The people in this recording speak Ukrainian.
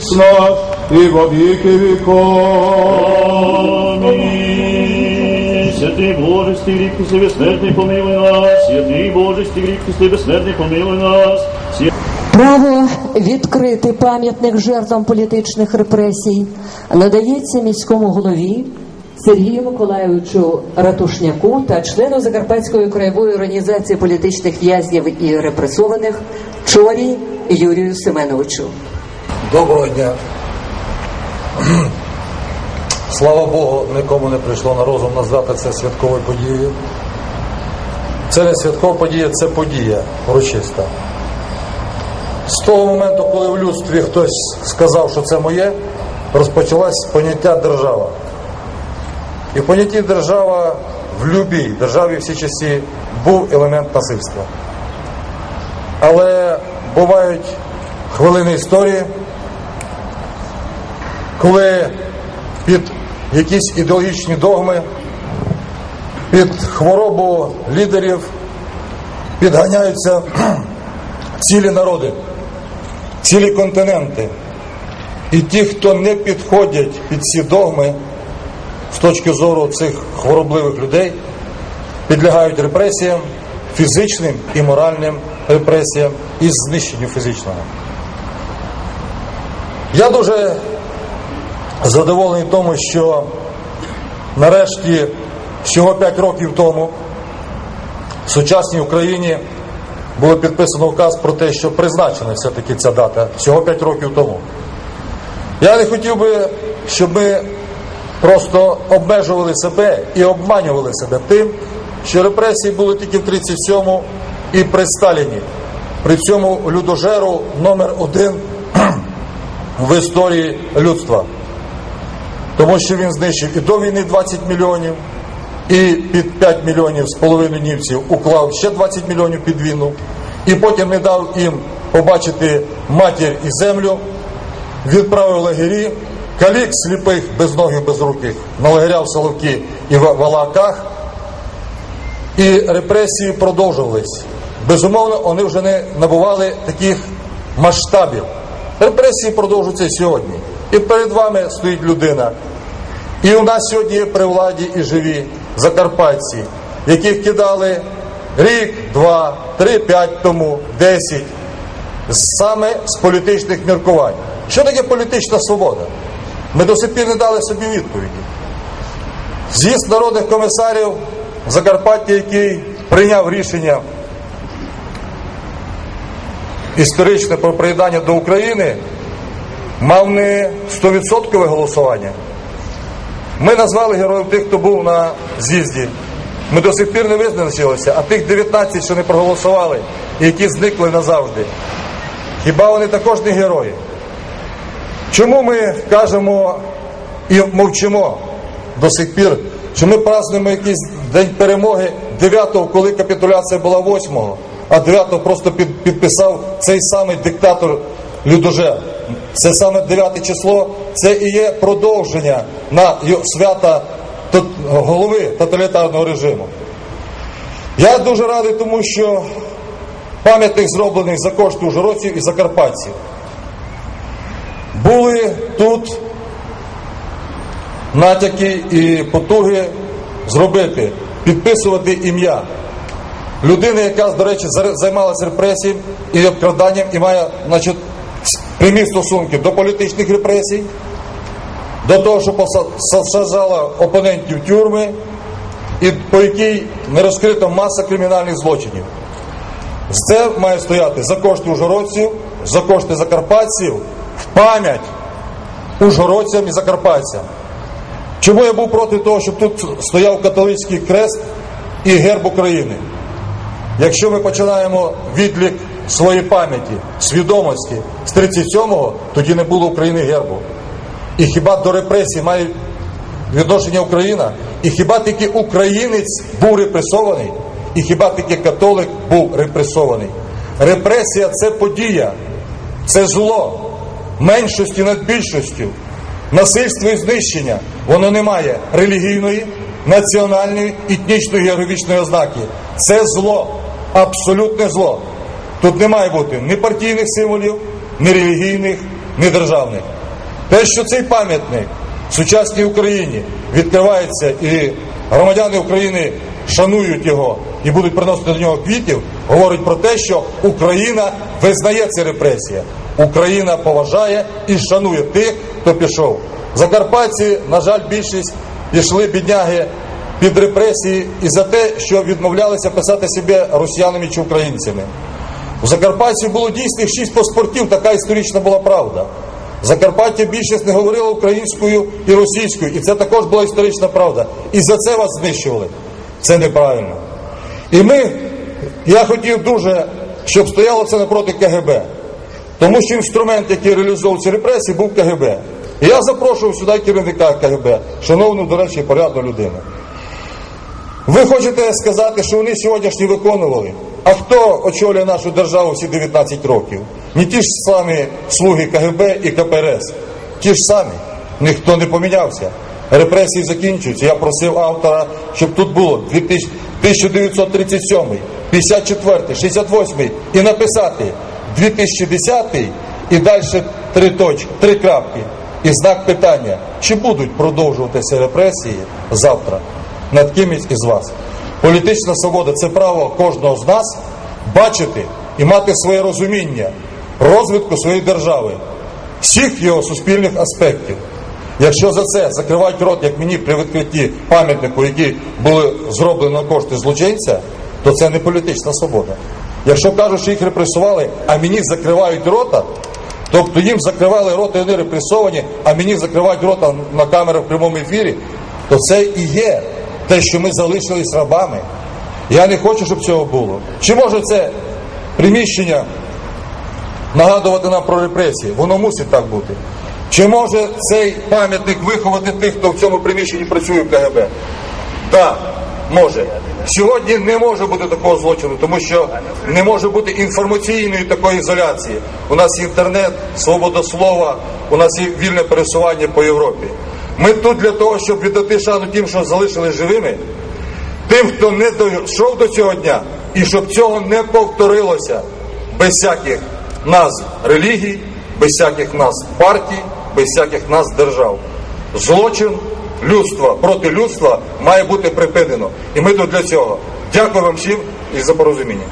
наш и во веки веков. Аминь. Святый Боже, стигри Христе бессмертный, помилуй нас. Святый Боже, стигри Христе бессмертный, помилуй нас. Святый Право відкрити пам'ятник жертвам політичних репресій надається міському голові Сергію Миколайовичу Ратушняку та члену Закарпатської краєвої організації політичних в'язнів і репресованих Чорі Юрію Семеновичу. Доброго дня. Слава Богу, нікому не прийшло на розум назвати це святковою подією. Це не святкова подія, це подія урочиста. З того моменту, коли в людстві хтось сказав, що це моє, розпочалось поняття держава. І в понятті держава в любій державі всі часі був елемент насильства. Але бувають хвилини історії, коли під якісь ідеологічні догми, під хворобу лідерів підганяються цілі народи, цілі континенти. І ті, хто не підходять під ці догми з точки зору цих хворобливих людей, підлягають репресіям, фізичним і моральним репресіям і знищенню фізичного. Я дуже задоволений тому, що нарешті всього 5 років тому в сучасній Україні було підписано указ про те, що призначена все-таки ця дата всього 5 років тому. Я не хотів би, щоб ми просто обмежували себе і обманювали себе тим, що репресії були тільки в 37-му і при Сталіні, при цьому людожеру номер один в історії людства. Тому що він знищив і до війни 20 мільйонів, і під 5 мільйонів з половиною німців уклав ще 20 мільйонів під війну, і потім не дав їм побачити матір і землю, відправив лагері, калік сліпих, безногих, безруких, на лагеря в Соловки і в Валаках. І репресії продовжувались. Безумовно, вони вже не набували таких масштабів. Репресії продовжуються сьогодні. І перед вами стоїть людина. І у нас сьогодні є при владі і живі закарпатці, яких кидали рік, два, три, п'ять тому, десять, саме з політичних міркувань. Що таке політична свобода? Ми до сих пір не дали собі відповіді. З'їзд народних комісарів Закарпаття, який прийняв рішення історичне про приєднання до України, мав не 100% голосування. Ми назвали героїв тих, хто був на з'їзді. Ми до сих пір не визначилися, а тих 19, що не проголосували, і які зникли назавжди. Хіба вони також не герої? Чому ми кажемо і мовчимо до сих пір, що ми празднуємо якийсь день перемоги 9-го, коли капітуляція була 8-го, а 9-го просто підписав цей самий диктатор Людожер. Це саме 9 число, це і є продовження на свята голови тоталітарного режиму. Я дуже радий, тому що пам'ятник зроблений за кошти ужгородців і закарпатців. Були тут натяки і потуги зробити, підписувати ім'я людини, яка, до речі, займалася репресією і обкраданням і має значить, прямі стосунки до політичних репресій, до того, що посаджала опонентів тюрми, і по якій не розкрита маса кримінальних злочинів. Це має стояти за кошти ужгородців, за кошти закарпатців, в пам'ять ужгородцям і закарпатцям. Чому я був проти того, щоб тут стояв католицький крест і герб України? Якщо ми починаємо відлік своєї пам'яті, свідомості з 37-го, тоді не було України гербу. І хіба до репресій має відношення Україна? І хіба тільки українець був репресований? І хіба тільки католик був репресований? Репресія це подія, це зло, меншості над більшістю, насильство і знищення. Воно не має релігійної, національної, етнічної географічної ознаки. Це зло, абсолютне зло. Тут не має бути ні партійних символів, ні релігійних, ні державних. Те, що цей пам'ятник в сучасній Україні відкривається і громадяни України шанують його і будуть приносити до нього квітів, говорить про те, що Україна визнає ці репресії. Україна поважає і шанує тих, хто пішов. Закарпатці, на жаль, більшість пішли бідняги під репресії і за те, що відмовлялися писати себе росіянами чи українцями. У Закарпатті було дійсних шість паспортів, така історична була правда. Закарпаття більшість не говорила українською і російською, і це також була історична правда. І за це вас знищували. Це неправильно. І ми, я хотів дуже, щоб стояло це напроти КГБ. Тому що інструмент, який реалізовував ці репресії, був КГБ. І я запрошував сюди керівника КГБ, шановну, до речі, порядну людину. Ви хочете сказати, що вони сьогоднішні виконували? А хто очолює нашу державу всі 19 років? Не ті ж самі слуги КГБ і КПРС. Ті ж самі. Ніхто не помінявся. Репресії закінчуються. Я просив автора, щоб тут було 1937, 54, 68 і написати 2010 і далі три точки, три крапки. І знак питання, чи будуть продовжуватися репресії завтра над кимось із вас. Політична свобода це право кожного з нас бачити і мати своє розуміння розвитку своєї держави, всіх його суспільних аспектів. Якщо за це закривають рот, як мені при відкритті пам'ятнику, які були зроблені на кошти злочинця, то це не політична свобода. Якщо кажуть, що їх репресували, а мені закривають рота, тобто їм закривали рота і вони репресовані, а мені закривають рота на камерах в прямому ефірі, то це і є те, що ми залишились рабами. Я не хочу, щоб цього було. Чи може це приміщення нагадувати нам про репресії? Воно мусить так бути. Чи може цей пам'ятник виховати тих, хто в цьому приміщенні працює в КГБ? Так, може. Сьогодні не може бути такого злочину, тому що не може бути інформаційної такої ізоляції. У нас є інтернет, свобода слова, у нас є вільне пересування по Європі. Ми тут для того, щоб віддати шану тим, що залишились живими, тим, хто не дійшов до цього дня, і щоб цього не повторилося без всяких назв релігій, без всяких назв партій, без всяких назв держав. Злочин людства проти людства має бути припинено. І ми тут для цього. Дякую вам всім і за порозуміння.